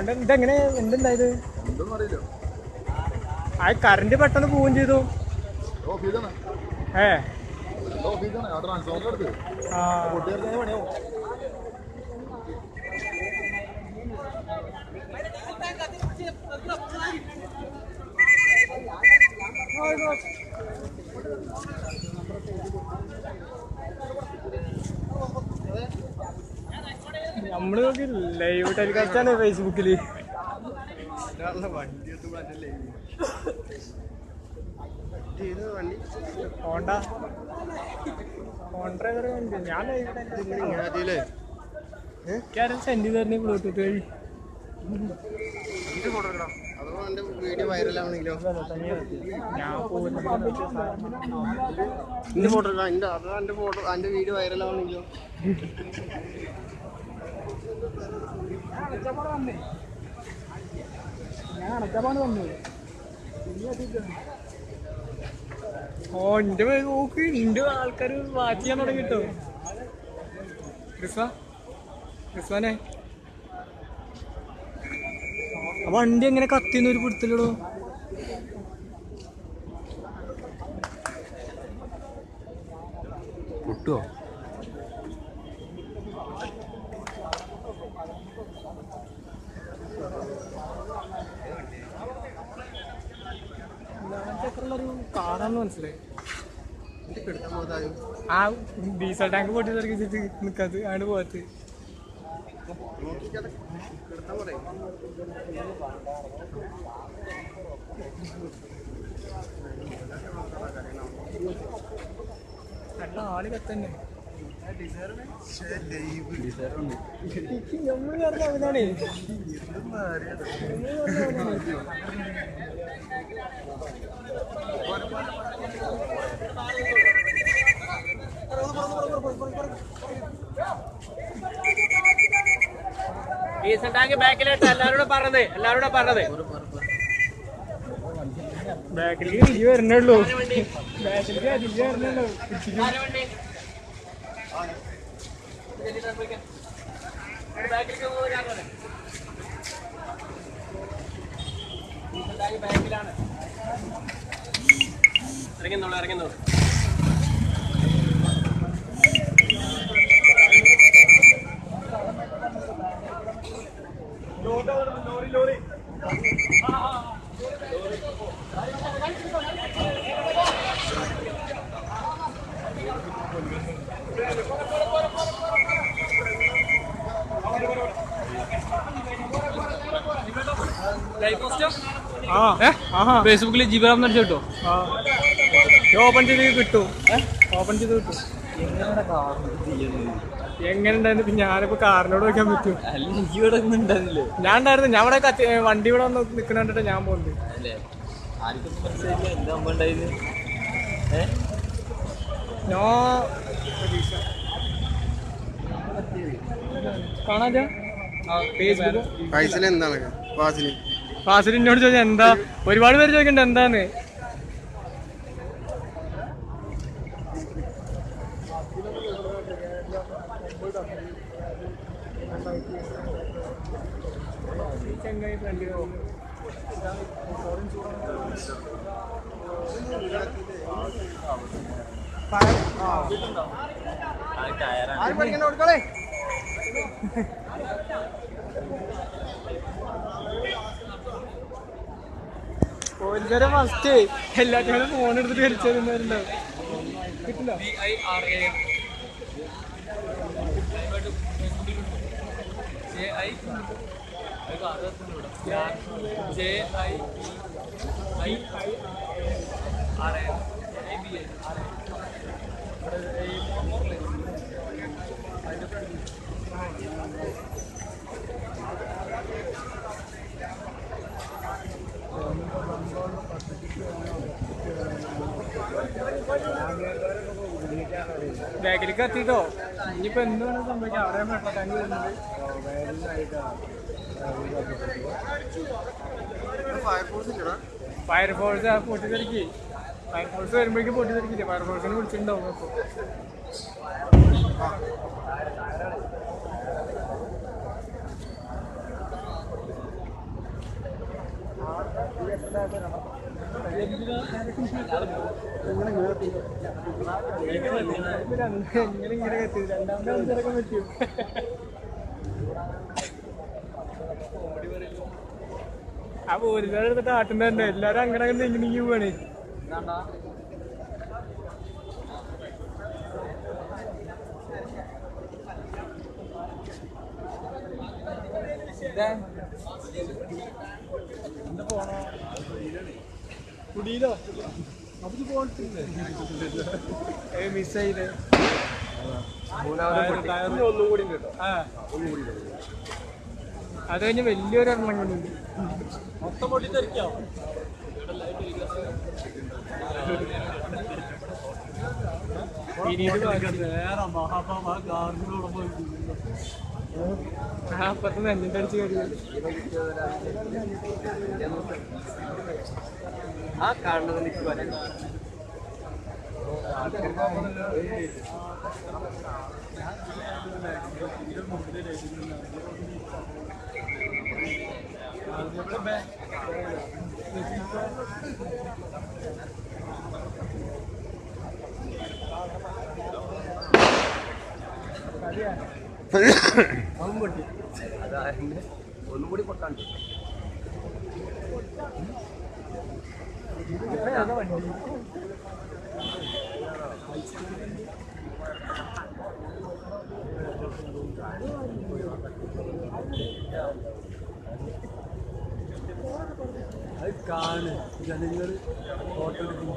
അതുകൊണ്ട് ഇതെങ്ങനെ എന്തുണ്ടായത്? ആ കറണ്ട് പെട്ടെന്ന് പോവുകയും ചെയ്തു. ഏ? ആ. എടുത്ത് ആ. നമ്മൾ നോക്കി ലൈവ് ടെലികാസ്റ്റ് ആണ് ഫേസ്ബുക്കിൽ ഹോണ്ട. ഹോണ്ട ഞാൻ സെൻഡ് ചെയ്തായിരുന്നു ബ്ലൂടൂത്ത് വഴി. പോകുന്ന എന്റെ എന്റെ എന്റെ എന്റെ വീഡിയോ എന്റെ നോക്ക് നിന്റെ ആൾക്കാർ വാച്ച് തുടങ്ങിട്ടോ. ക്രിസ്വ ക്രിസ്വാനെ ആ വണ്ടി എങ്ങനെ കത്തിന്ന് ഒരു പിടുത്തല്ലോ പൊട്ടുവോ? ഒരു കാറാന്ന് മനസ്സിലായി. ആ ഡീസൽ ടാങ്ക് പൊട്ടി തുടങ്ങി നിക്കാത് ആണ് പോകത്ത് ആൾ കത്തന്നെ നമ്മൾ പറഞ്ഞ അവനാണേ ഡീസൽ ബാക്കിലായിട്ട് എല്ലാരോടും പറഞ്ഞത് എല്ലാരോടും പറഞ്ഞത്. ബാക്കിലേക്ക് തിരികെ വരണുള്ളൂ ബാക്കിലേക്ക് വരണുള്ളൂ പിടിച്ചിട്ട് ബാക്കിലാണ് ഇറങ്ങുന്നുള്ളൂ ഇറങ്ങുന്നുള്ളൂ ഫേസ്ബുക്കിൽ ജിബാബ് അടിച്ചു കിട്ടോ? ഓപ്പൺ ചെയ്ത് കിട്ടും. ഓപ്പൺ ചെയ്ത് കിട്ടും. എങ്ങനെ ഉണ്ടായിരുന്നു പിന്നെ ഞാനിപ്പോ കാറിനോട് വെക്കാൻ പറ്റും ഞാൻ ഉണ്ടായിരുന്നു. ഞാൻ ഇവിടെ വണ്ടി ഇവിടെ വന്ന് നിക്കണ കണ്ടിട്ട് ഞാൻ പോകുന്നുണ്ട് പ്രതീക്ഷ. കാണാ ഫേസ്ബുക്ക് എന്താണ്? വാസിൽ. ഫാസിൽ എന്നോട് ചോദിച്ചാൽ എന്താ? ഒരുപാട് പേര് ചോദിക്കണ്ട എന്താന്ന്? ചെങ്ങായി ടയറാണ് ആര് പഠിക്കണ്ട കൊടുക്കളേ? പോലീസുകാരെ ഫസ്റ്റ് എല്ലാത്തിനും ഫോൺ എടുത്തിട്ട് വലിച്ചേരുന്നവരുണ്ടാവും കിട്ടില്ല. ആർ എ ബി എ ബാഗിലേക്ക് എത്തിട്ടോ ഇനിയിപ്പോ എന്താണ് വേണം സംഭവിക്കാം അവിടെ ടാങ്ക് വരുന്നത് ഫയർഫോഴ്സ് പൊട്ടിത്തെറിക്ക്. ഫയർഫോഴ്സ് വരുമ്പോഴേക്കും പൊട്ടിത്തെറിക്കില്ലേ? ഫയർഫോഴ്സിനെ വിളിച്ചിട്ടുണ്ടാവും അപ്പൊ. എങ്ങനെ ഇങ്ങനെ ആ പോലീസുകാർ എടുത്തിട്ട് ആട്ടുന്നുണ്ട് എല്ലാരും അങ്ങനെ അങ്ങനെ ഇങ്ങനെ ഇങ്ങനെ പോവാണ് കുടിയിലോ? നമുക്ക് പോകണ്ടേ മിസ് ചെയ്തേ ഒന്നും കൂടി കേട്ടോ. അത് കഴിഞ്ഞ് വലിയൊരു എണ്ണം കൂടി ഉണ്ട്. മൊത്തം പൊട്ടി തെറിക്കോ പിന്നീട് ബാക്കി. വേറെ കാറിനോട് പോയി ആ കാണുന്നത് എനിക്ക് വരാൻ ഒന്നും കൂടി പൊട്ടാണ്ട് അത് കാണ് ജനങ്ങൾ ഫോട്ടോ എടുക്കുന്നു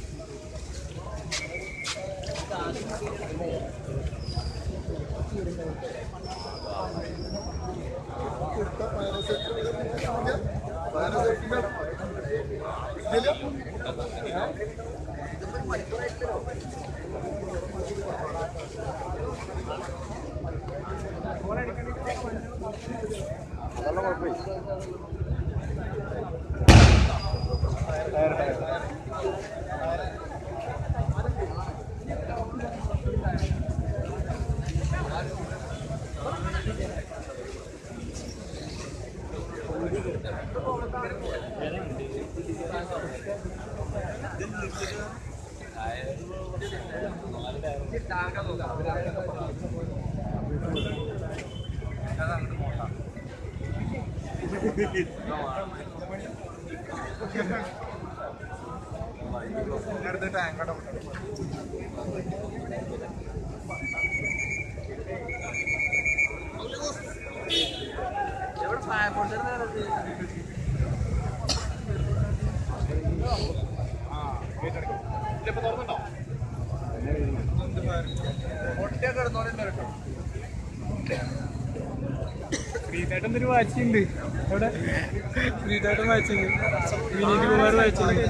അതല്ല കുഴപ്പമില്ല ടയർ ടയർ കഴിഞ്ഞു ശ്രീതേട്ടൻ ഒരു വാച്ചിണ്ട് അവിടെ ശ്രീതേട്ടൻ വാച്ചിണ്ട് വിനീത് കുമാർ വാച്ചിണ്ട്